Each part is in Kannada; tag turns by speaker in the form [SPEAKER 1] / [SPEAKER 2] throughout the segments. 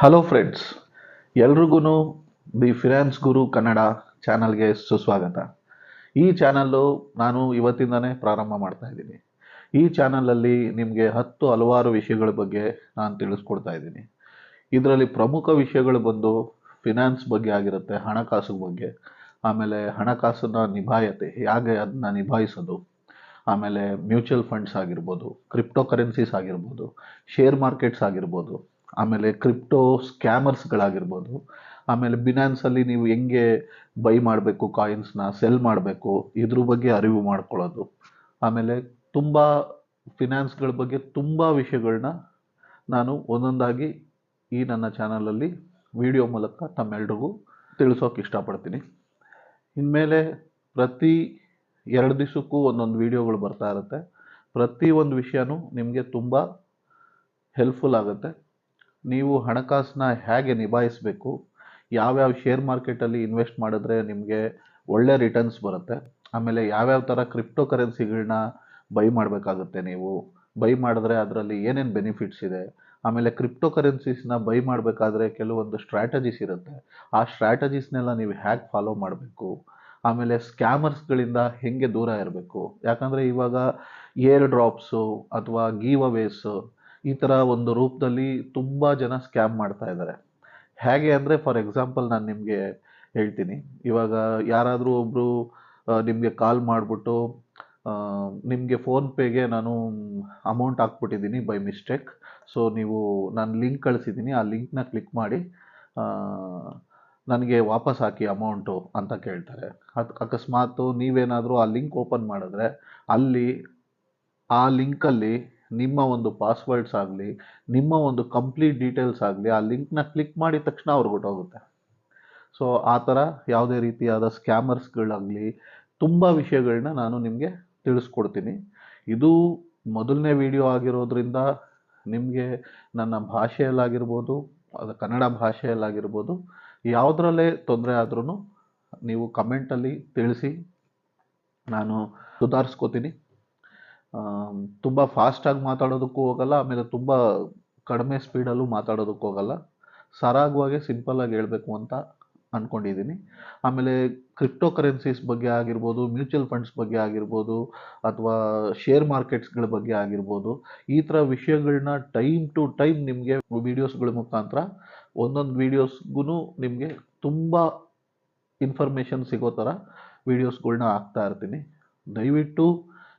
[SPEAKER 1] ಹಲೋ ಫ್ರೆಂಡ್ಸ್ ಎಲ್ರಿಗೂ ದಿ ಫಿನಾನ್ಸ್ ಗುರು ಕನ್ನಡ ಚಾನಲ್ಗೆ ಸುಸ್ವಾಗತ. ಈ ಚಾನಲ್ಲು ನಾನು ಇವತ್ತಿಂದನೇ ಪ್ರಾರಂಭ ಮಾಡ್ತಾ ಇದ್ದೀನಿ. ಈ ಚಾನಲಲ್ಲಿ ನಿಮಗೆ ಹತ್ತು ಹಲವಾರು ವಿಷಯಗಳ ಬಗ್ಗೆ ನಾನು ತಿಳಿಸ್ಕೊಡ್ತಾ ಇದ್ದೀನಿ. ಇದರಲ್ಲಿ ಪ್ರಮುಖ ವಿಷಯಗಳು ಬಂದು ಫಿನಾನ್ಸ್ ಬಗ್ಗೆ ಆಗಿರುತ್ತೆ, ಹಣಕಾಸು ಬಗ್ಗೆ, ಆಮೇಲೆ ಹಣಕಾಸನ್ನ ನಿಭಾಯತೆ, ಹೇಗೆ ಅದನ್ನ ನಿಭಾಯಿಸೋದು, ಆಮೇಲೆ ಮ್ಯೂಚುವಲ್ ಫಂಡ್ಸ್ ಆಗಿರ್ಬೋದು ಕ್ರಿಪ್ಟೋ ಕರೆನ್ಸೀಸ್ ಆಗಿರ್ಬೋದು ಶೇರ್ ಮಾರ್ಕೆಟ್ಸ್ ಆಗಿರ್ಬೋದು ಆಮೇಲೆ ಕ್ರಿಪ್ಟೋ ಸ್ಕ್ಯಾಮರ್ಸ್ಗಳಾಗಿರ್ಬೋದು, ಆಮೇಲೆ ಬಿನಾನ್ಸಲ್ಲಿ ನೀವು ಹೆಂಗೆ ಬೈ ಮಾಡಬೇಕು ಕಾಯಿನ್ಸ್ನ ಸೆಲ್ ಮಾಡಬೇಕು, ಇದ್ರ ಬಗ್ಗೆ ಅರಿವು ಮಾಡ್ಕೊಳ್ಳೋದು. ಆಮೇಲೆ ತುಂಬ ಫಿನಾನ್ಸ್ಗಳ ಬಗ್ಗೆ ತುಂಬ ವಿಷಯಗಳನ್ನ ನಾನು ಒಂದೊಂದಾಗಿ ಈ ನನ್ನ ಚಾನಲಲ್ಲಿ ವಿಡಿಯೋ ಮೂಲಕ ತಮ್ಮೆಲ್ರಿಗೂ ತಿಳಿಸೋಕೆ ಇಷ್ಟಪಡ್ತೀನಿ. ಇನ್ಮೇಲೆ ಪ್ರತಿ ಎರಡು ದಿವಸಕ್ಕೂ ಒಂದೊಂದು ವಿಡಿಯೋಗಳು ಬರ್ತಾ ಇರುತ್ತೆ. ಪ್ರತಿ ಒಂದು ವಿಷಯನೂ ನಿಮಗೆ ತುಂಬ ಹೆಲ್ಪ್ಫುಲ್ ಆಗುತ್ತೆ. ನೀವು ಹಣಕಾಸನ್ನ ಹೇಗೆ ನಿಭಾಯಿಸಬೇಕು, ಯಾವ್ಯಾವ ಶೇರ್ ಮಾರ್ಕೆಟಲ್ಲಿ ಇನ್ವೆಸ್ಟ್ ಮಾಡಿದ್ರೆ ನಿಮಗೆ ಒಳ್ಳೆ ರಿಟರ್ನ್ಸ್ ಬರುತ್ತೆ, ಆಮೇಲೆ ಯಾವ್ಯಾವ ಥರ ಕ್ರಿಪ್ಟೋ ಕರೆನ್ಸಿಗಳನ್ನ ಬೈ ಮಾಡಬೇಕಾಗುತ್ತೆ ನೀವು ಬೈ ಮಾಡಿದ್ರೆ ಅದರಲ್ಲಿ ಏನೇನು ಬೆನಿಫಿಟ್ಸ್ ಇದೆ, ಆಮೇಲೆ ಕ್ರಿಪ್ಟೋ ಕರೆನ್ಸೀಸ್ನ ಬೈ ಮಾಡಬೇಕಾದ್ರೆ ಕೆಲವೊಂದು ಸ್ಟ್ರಾಟಜೀಸ್ ಇರುತ್ತೆ, ಆ ಸ್ಟ್ರಾಟಜೀಸ್ನೆಲ್ಲ ನೀವು ಹ್ಯಾಕ್ ಫಾಲೋ ಮಾಡಬೇಕು, ಆಮೇಲೆ ಸ್ಕ್ಯಾಮರ್ಸ್ಗಳಿಂದ ಹೆಂಗೆ ದೂರ ಇರಬೇಕು, ಯಾಕಂದರೆ ಇವಾಗ ಏರ್ ಡ್ರಾಪ್ಸು ಅಥವಾ ಗೀವ್ ಅವೇಸು ಈ ಥರ ಒಂದು ರೂಪದಲ್ಲಿ ತುಂಬ ಜನ ಸ್ಕ್ಯಾಮ್ ಮಾಡ್ತಾ ಇದ್ದಾರೆ. ಹೇಗೆ ಅಂದರೆ ಫಾರ್ ಎಕ್ಸಾಂಪಲ್ ನಾನು ನಿಮಗೆ ಹೇಳ್ತೀನಿ. ಇವಾಗ ಯಾರಾದರೂ ಒಬ್ಬರು ನಿಮಗೆ ಕಾಲ್ ಮಾಡಿಬಿಟ್ಟು ನಿಮಗೆ ಫೋನ್ಪೇಗೆ ನಾನು ಅಮೌಂಟ್ ಹಾಕ್ಬಿಟ್ಟಿದ್ದೀನಿ ಬೈ ಮಿಸ್ಟೇಕ್ ಸೊ ನೀವು ನಾನು ಲಿಂಕ್ ಕಳಿಸಿದ್ದೀನಿ. ಆ ಲಿಂಕ್ನ ಕ್ಲಿಕ್ ಮಾಡಿ ನನಗೆ ವಾಪಸ್ ಹಾಕಿ ಅಮೌಂಟು ಅಂತ ಕೇಳ್ತಾರೆ. ಅದು ಅಕಸ್ಮಾತು ನೀವೇನಾದರೂ ಆ ಲಿಂಕ್ ಓಪನ್ ಮಾಡಿದ್ರೆ ಅಲ್ಲಿ, ಆ ಲಿಂಕಲ್ಲಿ ನಿಮ್ಮ ಒಂದು ಪಾಸ್ವರ್ಡ್ಸ್ ಆಗಲಿ, ನಿಮ್ಮ ಒಂದು ಕಂಪ್ಲೀಟ್ ಡೀಟೇಲ್ಸ್ ಆಗಲಿ, ಆ ಲಿಂಕ್ನ ಕ್ಲಿಕ್ ಮಾಡಿದ ತಕ್ಷಣ ಅವ್ರಿಗೆ ಹೊಟ್ಟೋಗುತ್ತೆ ಸೊ ಆ ಥರ ಯಾವುದೇ ರೀತಿಯಾದ ಸ್ಕ್ಯಾಮರ್ಸ್ಗಳಾಗಲಿ ತುಂಬ ವಿಷಯಗಳನ್ನ ನಾನು ನಿಮಗೆ ತಿಳಿಸ್ಕೊಡ್ತೀನಿ. ಇದು ಮೊದಲನೇ ವಿಡಿಯೋ ಆಗಿರೋದ್ರಿಂದ ನಿಮಗೆ ನನ್ನ ಭಾಷೆಯಲ್ಲಾಗಿರ್ಬೋದು, ಅದು ಕನ್ನಡ ಭಾಷೆಯಲ್ಲಾಗಿರ್ಬೋದು, ಯಾವುದರಲ್ಲೇ ತೊಂದರೆ ಆದ್ರೂ ನೀವು ಕಮೆಂಟಲ್ಲಿ ತಿಳಿಸಿ, ನಾನು ಸುಧಾರಿಸ್ಕೋತೀನಿ. ತುಂಬ ಫಾಸ್ಟಾಗಿ ಮಾತಾಡೋದಕ್ಕೂ ಹೋಗಲ್ಲ, ಆಮೇಲೆ ತುಂಬ ಕಡಿಮೆ ಸ್ಪೀಡಲ್ಲೂ ಮಾತಾಡೋದಕ್ಕೂ ಹೋಗಲ್ಲ. ಸರಾಗವಾಗಿ ಸಿಂಪಲ್ಲಾಗಿ ಹೇಳಬೇಕು ಅಂತ ಅಂದ್ಕೊಂಡಿದ್ದೀನಿ ಆಮೇಲೆ ಕ್ರಿಪ್ಟೋ ಕರೆನ್ಸೀಸ್ ಬಗ್ಗೆ ಆಗಿರ್ಬೋದು ಮ್ಯೂಚುವಲ್ ಫಂಡ್ಸ್ ಬಗ್ಗೆ ಆಗಿರ್ಬೋದು, ಅಥವಾ ಶೇರ್ ಮಾರ್ಕೆಟ್ಸ್ಗಳ ಬಗ್ಗೆ ಆಗಿರ್ಬೋದು, ಈ ಥರ ವಿಷಯಗಳನ್ನ ಟೈಮ್ ಟು ಟೈಮ್ ನಿಮಗೆ ವೀಡಿಯೋಸ್ಗಳ ಮುಖಾಂತರ ಒಂದೊಂದು ವೀಡಿಯೋಸ್ಗೂ ನಿಮಗೆ ತುಂಬ ಇನ್ಫಾರ್ಮೇಷನ್ ಸಿಗೋ ಥರ ವೀಡಿಯೋಸ್ಗಳ್ನ ಹಾಕ್ತಾ ಇರ್ತೀನಿ. ದಯವಿಟ್ಟು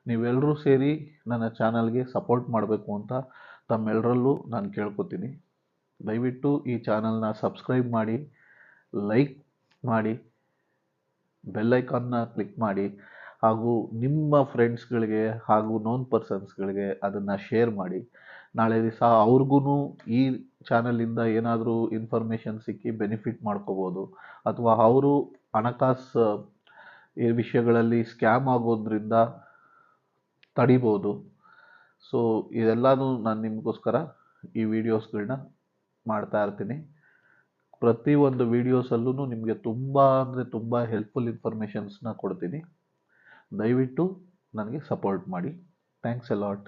[SPEAKER 1] ನೀವೆಲ್ಲರೂ ಸೇರಿ ನನ್ನ ಚಾನಲ್ಗೆ ಸಪೋರ್ಟ್ ಮಾಡಬೇಕು ಅಂತ ತಮ್ಮೆಲ್ಲರಲ್ಲೂ ನಾನು ಕೇಳ್ಕೊತೀನಿ. ದಯವಿಟ್ಟು ಈ ಚಾನಲ್ನ ಸಬ್ಸ್ಕ್ರೈಬ್ ಮಾಡಿ, ಲೈಕ್ ಮಾಡಿ ಬೆಲ್ಲೈಕಾನ್ನ ಕ್ಲಿಕ್ ಮಾಡಿ, ಹಾಗೂ ನಿಮ್ಮ ಫ್ರೆಂಡ್ಸ್ಗಳಿಗೆ ಹಾಗೂ ನೋನ್ ಪರ್ಸನ್ಸ್ಗಳಿಗೆ ಅದನ್ನು ಶೇರ್ ಮಾಡಿ. ನಾಳೆ ದಿವಸ ಅವ್ರಿಗೂ ಈ ಚಾನಲಿಂದ ಏನಾದರೂ ಇನ್ಫಾರ್ಮೇಷನ್ ಸಿಕ್ಕಿ ಬೆನಿಫಿಟ್ ಮಾಡ್ಕೋಬೋದು. ಅಥವಾ ಅವರು ಹಣಕಾಸು ಈ ವಿಷಯಗಳಲ್ಲಿ ಸ್ಕ್ಯಾಮ್ ಆಗೋದ್ರಿಂದ ತಡಿಬೋದು. ಸೊ ಇದೆಲ್ಲನೂ ನಾನು ನಿಮಗೋಸ್ಕರ ಈ ವಿಡಿಯೋಸ್ಗಳನ್ನ ಮಾಡ್ತಾ ಇರ್ತೀನಿ. ಒಂದು ವಿಡಿಯೋಸಲ್ಲೂ ನಿಮಗೆ ತುಂಬ ಅಂದರೆ ತುಂಬ ಹೆಲ್ಪ್ಫುಲ್ ಇನ್ಫಾರ್ಮೇಷನ್ಸ್ನ ಕೊಡ್ತೀನಿ. ದಯವಿಟ್ಟು ನನಗೆ ಸಪೋರ್ಟ್ ಮಾಡಿ. Thanks a lot lot